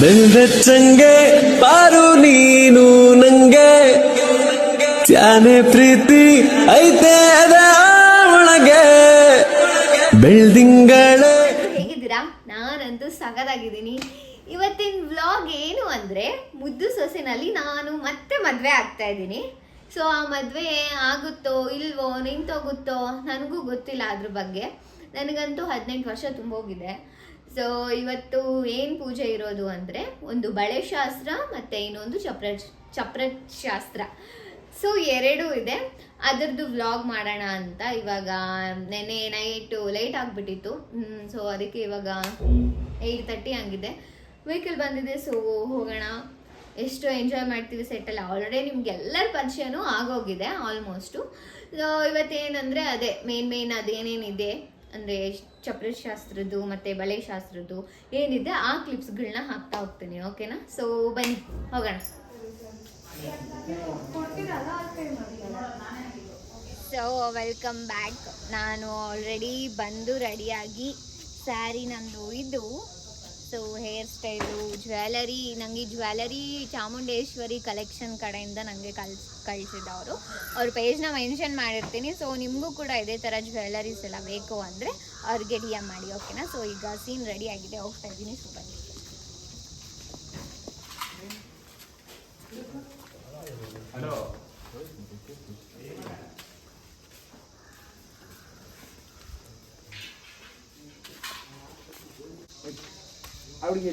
ಬೆಲ್ದಚ್ಚಂಗೆ ಪಾರು ನೀನು ನಂಗೆ. ತ್ಯಾನೆ ಪ್ರೀತಿ ಐತೆ ಅದ ಒಳಗೆ. ಬೆಳ್ದಿಂಗಳೇ. ಹೇಗಿದ್ದೀರಾ? ನಾನಂತೂ ಸಗದಾಗಿದ್ದೀನಿ ಇವತ್ತಿನ ವ್ಲಾಗ್ ಏನು ಅಂದರೆ, ಮುದ್ದು ಸೊಸೆನಲ್ಲಿ ನಾನು ಮತ್ತೆ ಮದುವೆ ಆಗ್ತಾ ಇದ್ದೀನಿ. ಸೊ ಆ ಮದುವೆ ಆಗುತ್ತೋ, ಇಲ್ವೋ, ನಿಂತೋಗುತ್ತೋ, ನನಗೂ ಗೊತ್ತಿಲ್ಲ ಅದ್ರ ಬಗ್ಗೆ. ನನಗಂತೂ ಹದಿನೆಂಟು ವರ್ಷ ತುಂಬೋಗಿದೆ. ಸೊ ಇವತ್ತು ಏನು ಪೂಜೆ ಇರೋದು ಅಂದರೆ ಒಂದು ಬಳೆ ಶಾಸ್ತ್ರ ಮತ್ತು ಇನ್ನೊಂದು ಚಪ್ರ ಚಪ್ರ ಶಾಸ್ತ್ರ ಸೊ ಎರಡೂ ಇದೆ. ಅದರದ್ದು ವ್ಲಾಗ್ ಮಾಡೋಣ ಅಂತ ಇವಾಗ ನೆನೆ ನೈಟು ಲೇಟ್ ಆಗಿಬಿಟ್ಟಿತ್ತು. ಸೊ ಅದಕ್ಕೆ ಇವಾಗ ಏಯ್ಟ್ ತರ್ಟಿ ಆಗಿದೆ ವೆಹಿಕಲ್ ಬಂದಿದೆ ಸೊ ಹೋಗೋಣ. ಎಷ್ಟು ಎಂಜಾಯ್ ಮಾಡ್ತೀವಿ ಸೆಟ್ಟಲ್ಲಿ ಆಲ್ರೆಡಿ ನಿಮ್ಗೆಲ್ಲರ ಪರಿಚಯನೂ ಆಗೋಗಿದೆ ಆಲ್ಮೋಸ್ಟು ಸೊ ಇವತ್ತೇನಂದರೆ ಅದೇ ಮೇನ್ ಮೇನ್ ಅದೇನೇನಿದೆ? ಅಂದರೆ ಚಪ್ರ ಶಾಸ್ತ್ರದ್ದು ಮತ್ತು ಬಳೆ ಶಾಸ್ತ್ರದ್ದು ಏನಿದೆ ಆ ಕ್ಲಿಪ್ಸ್ಗಳನ್ನ ಹಾಕ್ತಾ ಹೋಗ್ತೀನಿ ಓಕೆನಾ ಸೊ ಬನ್ನಿ, ಹೋಗೋಣ. ಸೊ ವೆಲ್ಕಮ್ ಬ್ಯಾಕ್ ನಾನು ಆಲ್ರೆಡಿ ಬಂದು ರೆಡಿಯಾಗಿ ಸ್ಯಾರಿ ನಂದು ಇದು ಸೊ ಹೇರ್ ಸ್ಟೈಲು, ಜ್ಯುವೆಲರಿ ನನಗೆ ಜ್ಯುವೆಲರಿ ಚಾಮುಂಡೇಶ್ವರಿ ಕಲೆಕ್ಷನ್ ಕಡೆಯಿಂದ ನನಗೆ ಕಳ್ಸ್ ಕಳಿಸಿದ್ದವರು. ಅವ್ರ ಪೇಜ್ನ ಮೆನ್ಷನ್ ಮಾಡಿರ್ತೀನಿ. ಸೊ, ನಿಮಗೂ ಕೂಡ ಇದೇ ಥರ ಜ್ಯುವೆಲರೀಸ್ ಎಲ್ಲ ಬೇಕು ಅಂದರೆ ಅವ್ರಿಗೆ ಡಿ ಎಂ ಮಾಡಿ, ಓಕೆನಾ? ಸೊ, ಈಗ ಸೀನ್ ರೆಡಿ ಆಗಿದೆ. ಹೋಗ್ತಾ ಇದ್ದೀನಿ ಸೊ ಬನ್ನಿ ಅವಳಿಗೆ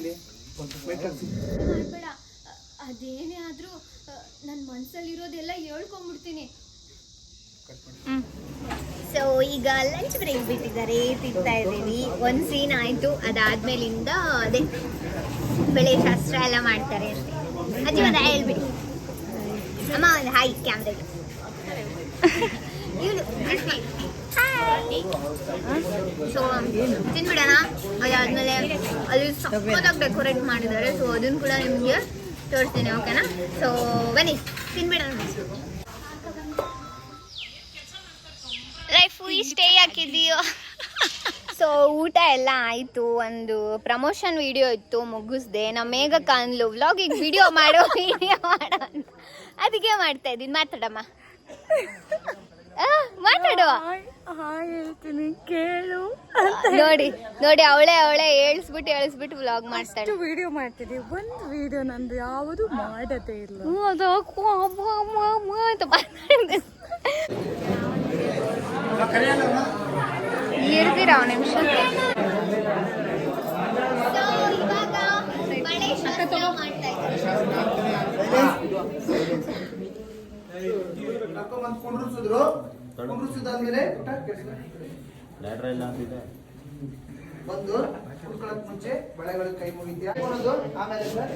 ಬೇಡ. ಅದೇನೇ ಆದರೂ ನನ್ನ ಮನಸ್ಸಲ್ಲಿರೋದೆಲ್ಲ ಹೇಳ್ಕೊಂಬಿಡ್ತೀನಿ. ಸೊ ಈಗ ಲಂಚ್ ಬ್ರೇಕ್ ಬಿಟ್ಟಿದ್ದಾರೆ. ತಿಂತಾ ಇದ್ದೀವಿ ಒಂದು ಸೀನ್ ಆಯಿತು. ಅದಾದ್ಮೇಲಿಂದ ಅದೇ ಬೆಳೆ ಶಾಸ್ತ್ರ ಎಲ್ಲ ಮಾಡ್ತಾರೆ ಅಷ್ಟೇ. ಅಜ್ಜಿ ಒಂದು ಹೇಳ್ಬಿಡಿ. ಅಮ್ಮ ಒಂದು ಹಾಯ್ ಕ್ಯಾಮ್ರಾಗೆ ಇವಳು ಸೊ ತಿನ್ಬಿಡೋಣ? ಅದಾದ್ಮೇಲೆ ಅಲ್ಲಿ ಸಕ್ಕತ್ತಾಗಿ ಡೆಕೋರೇಟ್ ಮಾಡಿದ್ದಾರೆ ಸೊ ಅದನ್ನು ಕೂಡ ನಿಮಗೆ ತೋರಿಸ್ತೀನಿ ಓಕೆನಾ ಸೊ ಬನ್ನಿ ತಿನ್ಬಿಡೋಣ. ಲೈಫ್ ಸ್ಟೇ ಹಾಕಿದೀಯೋ ಸೊ ಊಟ ಎಲ್ಲ ಆಯಿತು. ಒಂದು ಪ್ರಮೋಷನ್ ವಿಡಿಯೋ ಇತ್ತು ಮುಗಿಸ್ದೆ. ನಮ್ಮ ಮೇಘ ಕಾನ್ಲು ವ್ಲಾಗಿಗೆ ವಿಡಿಯೋ ಮಾಡೋ ವಿಡಿಯೋ ಮಾಡೋ ಅದಕ್ಕೆ ಮಾಡ್ತಾ ಇದ್ದೀನಿ. ಮಾತಾಡಮ್ಮ. ಆ, ಮಾತಾಡು ಹೇಳ್ತೀನಿ ಕೇಳು ನೋಡಿ ನೋಡಿ ಅವಳೆ ಅವಳೆ ಏಳ್ಸ್ಬಿಟ್ಟು ಏಳ್ಸ್ಬಿಟ್ಟು ವ್ಲಾಗ್ ಮಾಡ್ತಾಳೆ ವಿಡಿಯೋ ಮಾಡ್ತಿದ್ದೆ ಒಂದು ವಿಡಿಯೋ ನಂದು ಯಾವುದು ಮಾಡದೇ ಇಲ್ಲ ಅಂತ ಮಾತಾಡ್ದೆ. ಇರ್ತೀರಾ ಒಂದು ನಿಮಿಷ ಕುಂಡ್ರಿಸಿದ್ರು ಕುಂಡ್ರಿಸಿದಾದ್ಮೇಲೆ ಬಂದು ಕುಡ್ಕೊಳಕ್ ಮುಂಚೆ ಬಳೆಗಳು ಕೈ ಮುಗಿದ್ಯಾ ಆಮೇಲೆ ಸರ್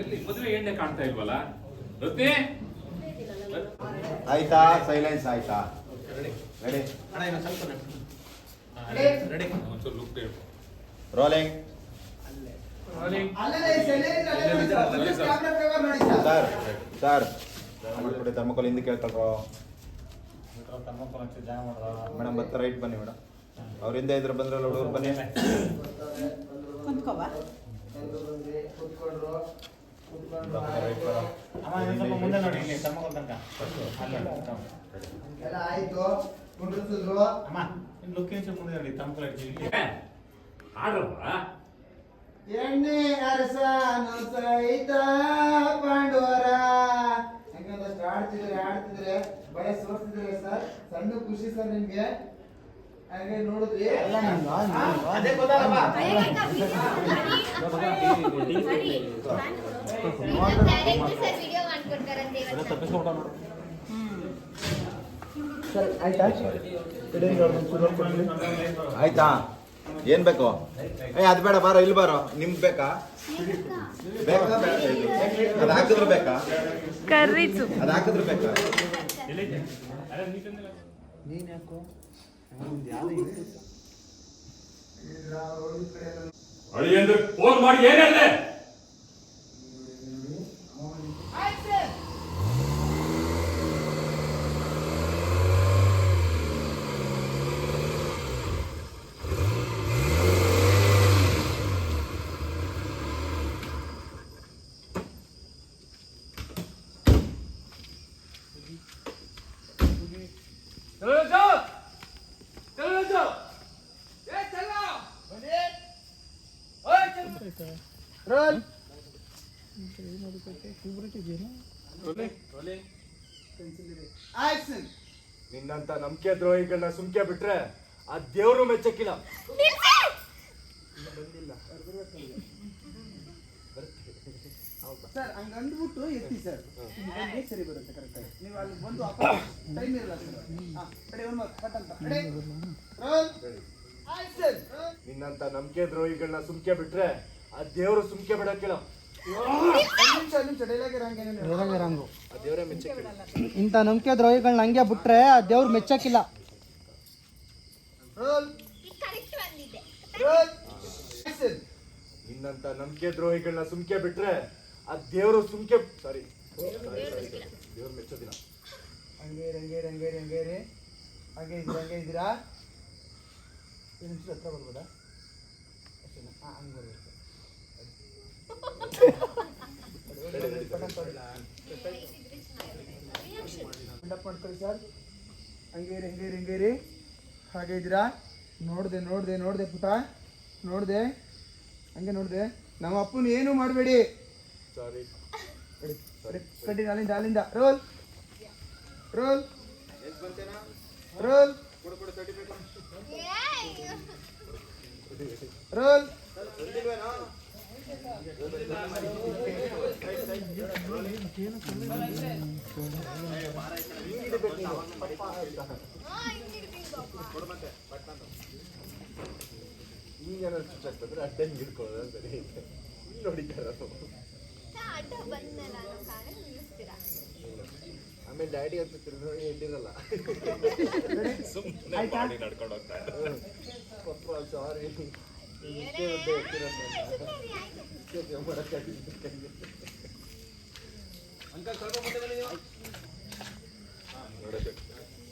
ಎಲ್ಲಿ ಮದುವೆ ಎಣ್ಣೆ ಕಾಣ್ತಾ ಇಲ್ವಲ್ಲ? ರತ್ನಿ? ಆಯ್ತಾ ಸೈಲೆನ್ಸ್ ಆಯ್ತಾ? ರೆಡಿ ಒಂಚೂರು ಲುಕ್ ರೋಲಿಂಗ್ ಸರ್. ಸರ್. ಹಿಂದೆ ಸರ್. ಥರ್ಮಕೋಲ್ ಹಿಂದೆ ಕೇಳ್ಕೊಳ್ರೋ ಮೇಡಮ್ ಮತ್ತೆ ರೈಟ್ ಬನ್ನಿ ಮೇಡಮ್. ಅವರಿಂದ ಇದ್ರ ಬಂದ್ರೆ ಹುಡುಗರು ಬನ್ನಿ. ಬಂದ್ರಿ, ಕೂತ್ಕೊಂಡ್ರು ಕೂತ್ಕೊಂಡು ಎಲ್ಲ ಆಯ್ತು. ಕುಂಡ್ರಿಸಿದ್ರು ಆಡ್ರಪ್ಪ ಎಣ್ಣೆ ಅರಸ ಸಹಿತ ಪಾಂಡವರ. ಹೆಂಗಂದ್ರೆ ಆಡ್ತಿದ್ರೆ ಆಡ್ತಿದ್ರೆ ಬಳೆ ಸೋರ್ತಿದ್ರೆ ಸರ್ ಸಣ್ಣ ಖುಷಿ ಸರ್ ನಿಮ್ಗೆ ಹಾಗೆ ನೋಡಿದ್ರಿ ಅದೇ ಗೊತ್ತಾಗಪ್ಪ. ಸರ್ ಆಯ್ತಾ ಆಯ್ತಾ ಏನ್ ಬೇಕು ಏ ಅದ್ ಬೇಡ ಬಾರೋ ಇಲ್ಲಿ ಬಾರೋ ನಿಮ್ಗೆ ಬೇಕಾ ಬೇಕಾ? ಅದ್ ಹಾಕಿದ್ರೆ ಬೇಕಾ ಅದ್ ಹಾಕಿದ್ರೆ ಬೇಕಾ ನೀನ್ ಯಾಕೋ? ಫೋನ್ ಮಾಡಿ ಏನ್ ಹೇಳ್ದೆ? ರೋಲ್ ಆಕ್ಷನ್ ನಿನ್ನಂತ ನಂಬಿಕೆ ದ್ರೋಹಿಗಳನ್ನ ಸುಮ್ಕೆ ಬಿಟ್ರೆ ಆ ದೇವ್ರು ಮೆಚ್ಚಕ್ಕಿಲ್ಲ. ಸರ್ ಹಂಗ ಅಂದ್ಬಿಟ್ಟು ಎತ್ತಿ ಸರ್ ಹೇಗೆ ಸರಿ ಬರುತ್ತೆ ಕರೆಕ್ಟ್ ಆಗಿ? ನೀವು ಅಲ್ಲಿ ಬಂದು ಟೈಮ್ ಇರಲ್ಲ ಸರ್ ಕಡೆ ಒಂದು ಅಂತ. ಕಡೆ ನಿನ್ನಂತ ನಂಬಿಕೆ ದ್ರೋಹಿಗಳನ್ನ ಸುಮ್ಕೆ ಬಿಟ್ರೆ ಆ ದೇವ್ರು ಸುಮ್ಕೆ ಬಿಡಕ್ಕಿಲ್ಲ. ಇರಂಗೆ ರಂಗು ಆ ದೇವ್ರೇ ಮೆಚ್ಚಕ್ಕಿಲ್ಲ. ಇಂಥ ನಂಬಿಕೆ ದ್ರೋಹಿಗಳನ್ನ ಹಂಗೆ ಬಿಟ್ರೆ ಆ ದೇವ್ರು ಮೆಚ್ಚಕ್ಕಿಲ್ಲ. ರೋಲ್ ರೋಲ್ ನಿನ್ನಂತ ನಂಬಿಕೆ ದ್ರೋಹಿಗಳನ್ನ ಸುಮ್ಕೆ ಬಿಟ್ರೆ ಆ ದೇವ್ರು ಸುಮ್ಕೆ ಸಾರಿ ದೇವ್ರು ಮೆಚ್ಚೋದಿಲ್ಲ. ಹಂಗೇ ರಂಗೇ ರಂಗೇ ರಂಗೇ ಹಂಗೇರಿ ಹಂಗೆ ಇದ್ದೀರಾ ಹಂಗೆ ಇದ್ದೀರಾ? ಒಂದು ನಿಮಿಷ ಹತ್ರ ಬರ್ಬೋದಾ? ಅಷ್ಟೇನಾ? ಹಾಂ ಹಂಗೆ ಬರ್ಬೇಕು ಮಾಡ್ಕೊಳ್ಳಿ ಸರ್ ಹಂಗೇರಿ ಹಂಗೇರಿ ಹಂಗೇರಿ. ಹಾಗೆ ಇದ್ದೀರಾ? ನೋಡಿದೆ ನೋಡಿದೆ ನೋಡಿದೆ ಪುಟ. ನೋಡಿದೆ. ಹಂಗೆ ನೋಡಿದೆ. ನಮ್ಮ ಅಪ್ಪನ ಏನು ಮಾಡಬೇಡಿ. ಸಾರಿ ಕಡ್ಡಿ ಅಲ್ಲಿಂದ ಅಲ್ಲಿಂದ ರೋಲ್. ರೋಲ್. ರೋಲ್. ರೋಲ್. ಹಿಂಗೆ ಏನಾದ್ರು ಚುಚ್ಚಾಕ್ತಂದ್ರೆ ಅಡ್ಡ ಹಿಂಗೆ ಹಿಡ್ಕೊಳ್ಳೋದು ಸರಿ ಇಲ್ಲಿ ನೋಡಿದ್ದಾರ ಅಡ್ಡ ಆಮೇಲೆ ಡ್ಯಾಡಿ ಅಂತ ತಿರ್ಗಿ ಎಲ್ಲಿರಲ್ಲ ನಡ್ಕೊಂಡು ಹೋಗ್ತಾ ಸಾರಿ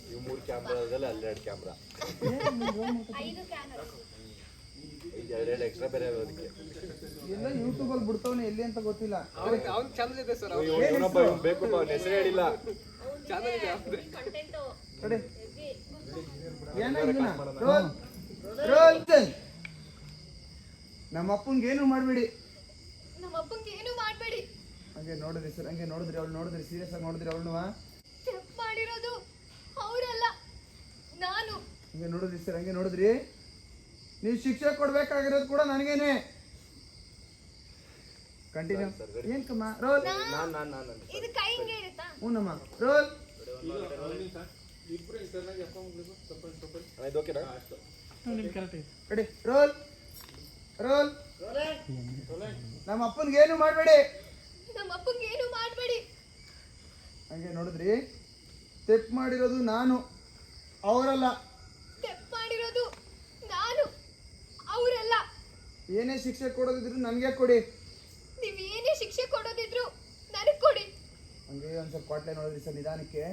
ಇವು ಮೂರು ಕ್ಯಾಮ್ರಾದಲ್ಲಿ ಕ್ಯಾಮ್ರಾ ಐದು ಕ್ಯಾಮರಾ ಎಕ್ಸ್ಟ್ರಾ ಬೇರೆ ಯೂಟ್ಯೂಬಲ್ಲಿ ಬಿಡ್ತವನೆ ಎಲ್ಲಿ ಅಂತ ಗೊತ್ತಿಲ್ಲ ಇವನೊಬ್ಬ ಇವ್ನು ಬೇಕು ಏನು ಮಾಡಬೇಡಿ ಹಂಗೆ ನೋಡಿದ್ರಿ ಸರ್ ಹಂಗೆ ನೋಡಿದ್ರಿ ಅವ್ಳು ನೋಡಿದ್ರಿ ಸೀರಿಯಸ್ ಆಗಿ ನೋಡಿದ್ರಿ ಅವಳನ್ನು? ಸ್ಟೆಪ್ ಮಾಡಿರೋದು ಅವರಲ್ಲ. ನಾನು. ಹಂಗೆ ನೋಡಿದ್ರಿ ಸರ್ ಹಂಗೆ ನೋಡಿದ್ರಿ. ನೀವು ಶಿಕ್ಷೆ ಕೊಡ್ಬೇಕಾಗಿರೋದು ಕೂಡ ನನಗೇನೆ. ಕಂಟಿನ್ಯೂ ಏನ್ ಕಮ್ಮ? ರೋಲ್. ನಾನು ನಾನು ನಾನು ಇದು ಕೈ ಹಿಂಗೆ ಇರುತ್ತಾ? ಹ್ಞೂನಮ್ಮ ರೋಲ್. ಇದು ಓಕೆನಾ? ಕಡೆ ರೋಲ್. ರೋಲ್. ನಮ್ಮ ಅಪ್ಪನ್ಗೆ ಏನು ಮಾಡಬೇಡಿ. ನಮ್ಮ ಅಪ್ಪಂಗೆ ಏನು ಮಾಡಬೇಡಿ. ಹಂಗೆ ನೋಡಿದ್ರಿ? ಸ್ಟೆಪ್ ಮಾಡಿರೋದು ನಾನು ಅವರಲ್ಲ. ಸ್ಟೆಪ್ ಮಾಡಿರೋದು ನಾನು ಅವರಲ್ಲ. ಏನೇ ಶಿಕ್ಷೆ ಕೊಡೋದಿದ್ರು ನನಗೆ ಕೊಡಿ. ನೀವು ಏನೇ ಶಿಕ್ಷೆ ಕೊಡೋದಿದ್ರು ನನಗೆ ಕೊಡಿ. ಹಂಗೆ ಒಂದು ಸ್ವಲ್ಪ ಕೊಟ್ಟೆ ನೋಡಿದ್ರಿ ಸರ್ ನಿಧಾನಕ್ಕೆ.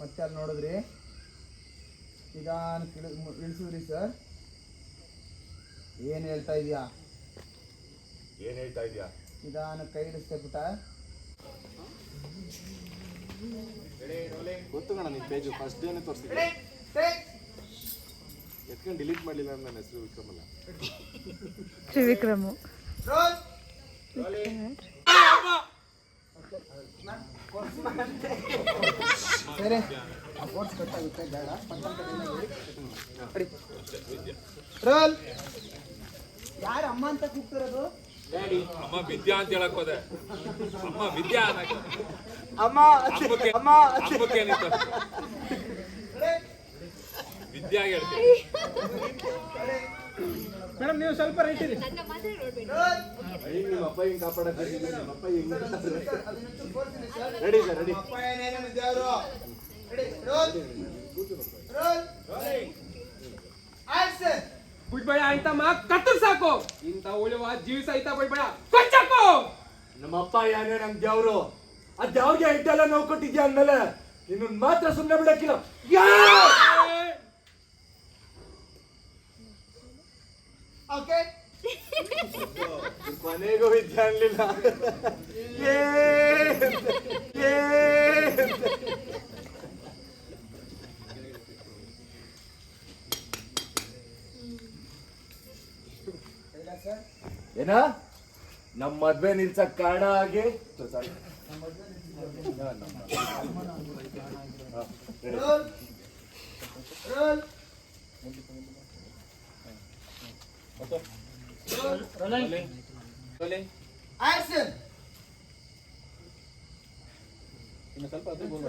ಮತ್ತೆ ಅಲ್ಲಿ ನೋಡಿದ್ರಿ? ನಿಧಾನಕ್ಕೆ ಇಳಿ ಇಳಿಸಿದ್ರಿ ಸರ್. ಏನು ಹೇಳ್ತಾ ಇದೀಯಾ? ಏನು ಹೇಳ್ತಾ ಇದೀಯಾ? ನಿಧಾನಕ್ಕೆ ಕೈ ಇಳಿಸ್ತೇ ಪುಟ. ಗೊತ್ತು ಕಣ ನಿನ್ ಪೇಜು ಫಸ್ಟ್ ಡೇನೆ ತೋರಿಸಿದ್ದೆ. ಎತ್ಕೊಂಡು ಡಿಲೀಟ್ ಮಾಡಲಿಲ್ಲ ನನ್ನ ಹೆಸರು ವಿಕ್ರಮಲ್ಲ ತ್ರಿವಿಕ್ರಮು. ರೋಲ್. ಸರಿ. ಓಟ್ಸ್ ಕಟ್ಟಾಗುತ್ತೆ ಬೇಡ. ರೋಲ್. ಯಾರು ಅಮ್ಮ ಅಂತ ಕೂಗ್ತಿರೋದು? ಅಮ್ಮ ವಿದ್ಯಾ ಅಂತ ಹೇಳಕ್ ಹೋದೆ. ಅಮ್ಮ ವಿದ್ಯಾ ಅನ್ನಕ್ಕೆ ಅಮ್ಮ. ಅಮ್ಮ. ಅಮ್ಮಕ್ಕೆ ಏನಿತ್ತು? ವಿದ್ಯಾಗೆ ಹೇಳ್ತೀನಿ. ಮೇಡಮ್ ನೀವು ಸ್ವಲ್ಪ ರೈಟ್ ಇರಿ. ನಿಮ್ಮ ಅಪ್ಪ ಹಿಂಗ್ ಕಾಪಾಡಕ್ ನಿಮ್ಮ ಅಪ್ಪ ಹಿಂಗ್ ರೆಡಿ ಸರ್ ರೆಡಿ. ಅಪ್ಪ ಏನೇನು ರೆಡಿ ರೋಲ್. ರೋಲ್. ಆಯ್ತಮ್ಮ. ಕತ್ತರ್ ಸಾಕು ಇಂಥ ಉಳಿವ ಜೀವ ಸಹಿತ ಬಿಡ್ಬೇಡ ಕೊಚ್ಚಕ್ಕು ನಮ್ಮಪ್ಪ ಯಾನೇ ನಮ್ ದೇವ್ರು? ಆ ದೇವ್ರಿಗೆ ಇಟ್ಟೆಲ್ಲ ನೋವು ಕೊಟ್ಟಿದ್ಯಾ ಅಂದ್ಮೇಲೆ ನಿನ್ನ ಮಾತ್ರ ಸುಮ್ಮನೆ ಬಿಡಕ್ಕಿಲ್ಲ. ಓಕೆ ಕೊನೆಗೂ ವಿದ್ಯೆ ಅನ್ಲಿಲ್ಲ. ಏ ಏ. ಏನ? ನಮ್ಮ ಮದ್ವೆ ನಿಲ್ಸಕ್ ಕಾರಣ ಆಗಿ ರೋಲ್ ರೋಲ್ ಆಕ್ಷನ್ ಇನ್ನು ಸ್ವಲ್ಪ ಹತ್ರ ಬರ್ಬೋದು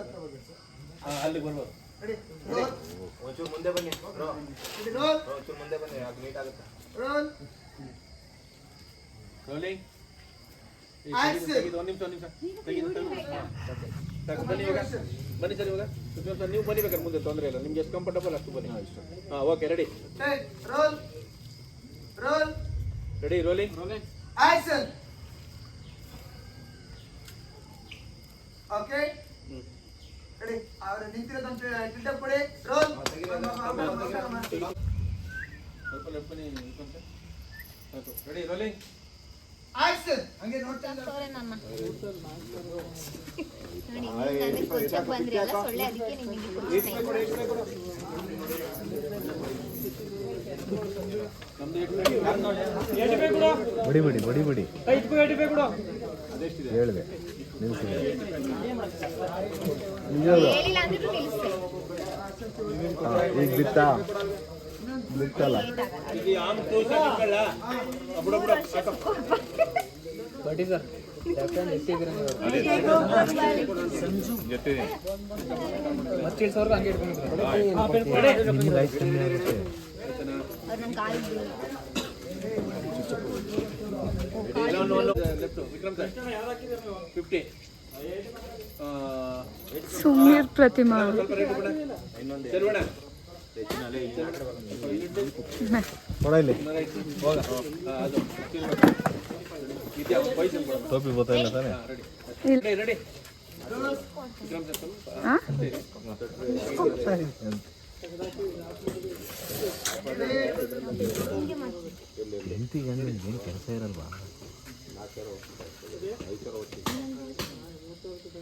ಹಾ ಅಲ್ಲಿಗೆ ಬರ್ಬೋದು ರೆಡಿ ರೋಲ್. ಒಂಚೂರು ಮುಂದೆ ಬನ್ನಿ. Bro ready roll. ಒಂಚೂರು ಮುಂದೆ ಬನ್ನಿ. ಅದು ನೀಟ್ ಆಗುತ್ತೆ. ರೋಲ್. ರೋಲಿಂಗ್ ಒಂದು ನಿಮಿಷ ಒಂದು ನಿಮಿಷ. ಬನ್ನಿ ಇವಾಗ. ಬನ್ನಿ ಸರ್ ಇವಾಗ. ನೀವು ಬನ್ನಿ ಬೇಕಾದ್ರೆ ಮುಂದೆ ತೊಂದರೆ ಇಲ್ಲ. ನಿಮ್ಗೆ ಎಷ್ಟು ಕಂಫರ್ಟಬಲ್ ಅಷ್ಟು ಬನ್ನಿ. ಹಾಂ okay ready roll roll ready rolling rolling action okay ready ಅವರು ನಿಂತಿರೋದಂತ ಬಿಲ್ಡಪ್ ಕೊಡಿ. ರೋಲ್ ಸ್ವಲ್ಪ ಲೆಫ್ಟ್ ಬನ್ನಿ. ರೆಡಿ ರೋಲಿಂಗ್ ಆಕ್ಷನ್ ಹಂಗೆ ನೋಡ್ತಾ ಬಡಿ ಬಡಿ ಬಡಿ ಬಡಿ. ಹೇಳಿದೆ. ನಿಲ್ಲಿಸ್ತೆ. ಈಗ ಬಿತ್ತಾ? ಸರ್ ಫಿಫ್ಟಿ ಸುಮ್ನೀರ್ ಪ್ರತಿಮಾ. ಬೇಡ ಕೊಡ ಇಲ್ಲಿ ಟೋಪಿ ತಾನೆ ರೆಡಿ ಏನು ಕೆಲಸ ಇರಲ್ವಾ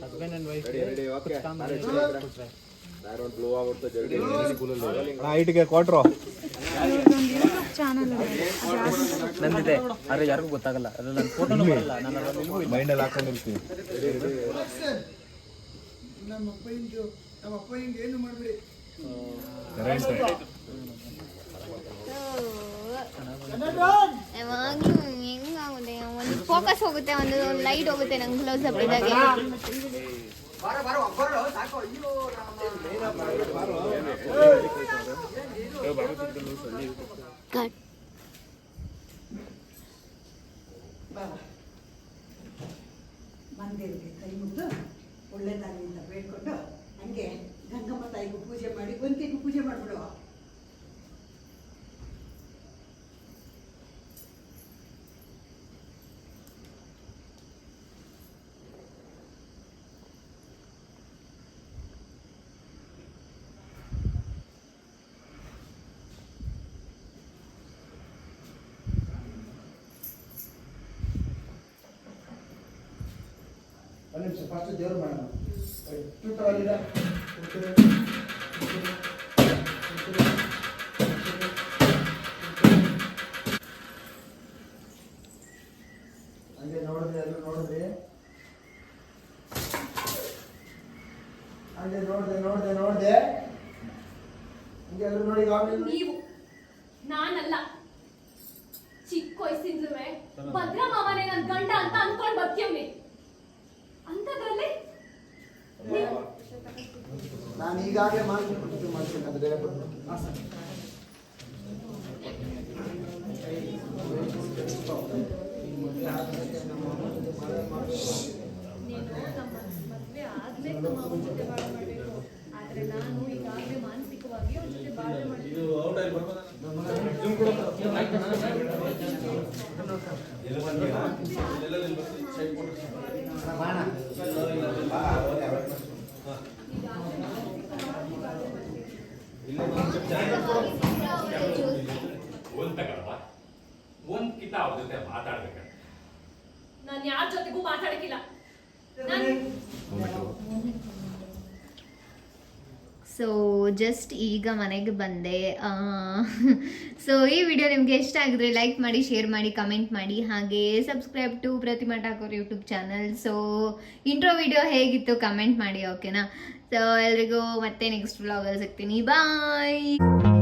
ಹಸ್ಬೆಂಡ್ ಅಂಡ್ ವೈಫ್ ಐಟಿಗೆ ಕೊಟ್ರು ಚಾನಲ್ ನಂದಿದೆ. ಆದ್ರೆ ಯಾರಿಗೂ ಗೊತ್ತಾಗಲ್ಲ. ಅದು ನನ್ನ ಫೋಟೋನು ಬರಲ್ಲ. ನಾನು ಅದ್ರಲ್ಲಿ ಮೈಂಡಲ್ಲಿ ಹಾಕೊಂಡಿರ್ತೀವಿ ಆಕ್ಷನ್ ನಮ್ಮ ಅಪ್ಪ ಹಿಂಗೆ ನಮ್ಮ ಅಪ್ಪ ಹಿಂಗೆ ಏನು ಮಾಡಬೇಡಿ ಯಾವಾಗ್ಲೂ ಹೆಂಗಾಗುತ್ತೆ? ಒಂದು ಫೋಕಸ್ ಹೋಗುತ್ತೆ ಒಂದು ಲೈಟ್ ಹೋಗುತ್ತೆ ನಂಗೆ ಕ್ಲೋಸ್ ಸಾಕು. ಅಯ್ಯೋ ಕಟ್ ಮಂದಿರಿಗೆ ಕೈ ಮುಗಿದು ಒಳ್ಳೆ ಅಂತ ಬೇಡ್ಕೊಂಡು ಹಂಗೆ ಗಂಗಮ್ಮ ತಾಯಿಗೂ ಪೂಜೆ ಮಾಡಿ ಗೊಂತಿಗೂ ಪೂಜೆ ಮಾಡಿಬಿಡು. ನಿಮಿಷ ಫಸ್ಟ್ ದೇವ್ರು ಮಾಡೋಣ. ಟೂಟ ಅಲ್ಲಿದ ಹಂಗೆ ನೋಡಿದ್ರಿ ಎಲ್ಲರೂ ನೋಡಿದ್ರಿ. ಹಂಗೆ ನೋಡಿದೆ ನೋಡಿದೆ ನೋಡಿದೆ ಹಂಗೆ ಎಲ್ಲರೂ ನೋಡಿ ನೀವು ನಾನಲ್ಲ. ಚಿಕ್ಕ ವಯಸ್ಸಿಂದಲೂ ಭದ್ರ ಮಾವನೇ ನನ್ ಗಂಡ ಅಂತ ಅನ್ಕೊಂಡ್ ಬರ್ತೀವ್ನಿ ಅಂತದ್ರಲ್ಲಿ ನಾನು ಈಗಾಗಲೇ ಮಾಡ್ಕೊಟ್ಟಿದ್ದು ಮಾಡ್ಬೇಕಾದ್ರೆ ನೀನು ನಮ್ಮ ಮದ್ವೆ ಆದ್ಮೇಲೆ ನಮ್ಮ ಅವನ ಜೊತೆ ಬಾಳ್ವೆ ಮಾಡ್ಬೇಕು ಆದ್ರೆ ನಾನು ಈಗಾಗಲೇ ಮಾನಸಿಕವಾಗಿ ಅವ್ನ ಜೊತೆ ಬಾಳ್ವೆ ಮಾಡ್ತೀನಿ ಒಂದ್ ತಗೊಳವ ಒಂದ್ ಕಿತ ಅವ್ರ ಜೊತೆ ಮಾತಾಡ್ಬೇಕಂತ ನಾನು ಯಾರ ಜೊತೆಗೂ ಮಾತಾಡಕ್ಕಿಲ್ಲ. ನಾನು ಸೊ ಜಸ್ಟ್ ಈಗ ಮನೆಗೆ ಬಂದೆ. ಸೊ ಈ ವಿಡಿಯೋ ನಿಮಗೆ ಇಷ್ಟ ಆಗಿದ್ರೆ ಲೈಕ್ ಮಾಡಿ ಶೇರ್ ಮಾಡಿ ಕಮೆಂಟ್ ಮಾಡಿ. ಹಾಗೆ subscribe to Pratima Thakur YouTube channel so intro video ಹೇಗಿತ್ತು ಕಮೆಂಟ್ ಮಾಡಿ ಓಕೆನಾ ಸೊ ಎಲ್ರಿಗೂ ಮತ್ತೆ ನೆಕ್ಸ್ಟ್ ವ್ಲಾಗಲ್ಲಿ ಸಿಗ್ತೀನಿ. ಬಾಯ್